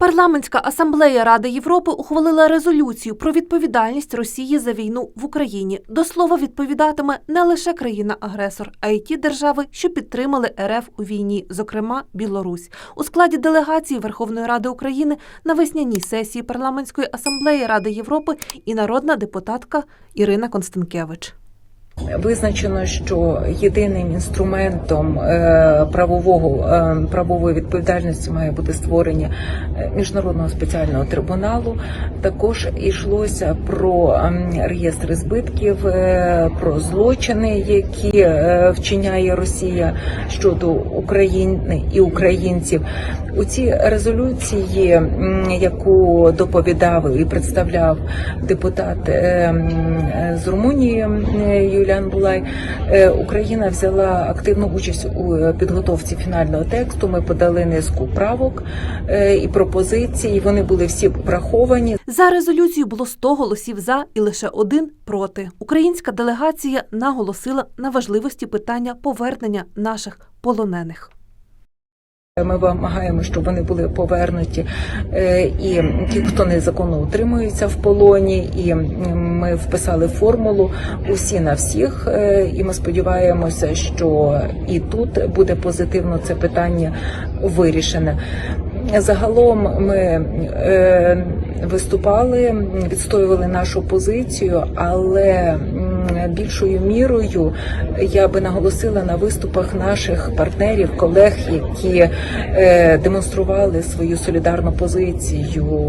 Парламентська асамблея Ради Європи ухвалила резолюцію про відповідальність Росії за війну в Україні. До слова, відповідатиме не лише країна-агресор, а й ті держави, що підтримали РФ у війні, зокрема Білорусь. У складі делегації Верховної Ради України на весняній сесії парламентської асамблеї Ради Європи і народна депутатка Ірина Констанкевич. Визначено, що єдиним інструментом е, правового е, правової відповідальності має бути створення е, міжнародного спеціального трибуналу. Також йшлося про реєстри збитків, про злочини, які вчиняє Росія щодо України і українців. У цій резолюції, яку доповідав і представляв депутат з Румунії е, Юліан Булай, е, Україна взяла активну участь у е, підготовці фінального тексту. Ми подали низку правок е, і пропозицій. Вони були всі враховані. За резолюцію було 100 голосів за і лише один проти. Українська делегація наголосила на важливості питання повернення наших полонених. Ми вимагаємо, щоб вони були повернуті, е, і ті, хто незаконно утримується в полоні, і ми вписали формулу усі на всіх. е, І ми сподіваємося, що і тут буде позитивно це питання вирішене. Загалом ми е, виступали, відстоювали нашу позицію, але більшою мірою. Я би наголосила на виступах наших партнерів, колег, які е, демонстрували свою солідарну позицію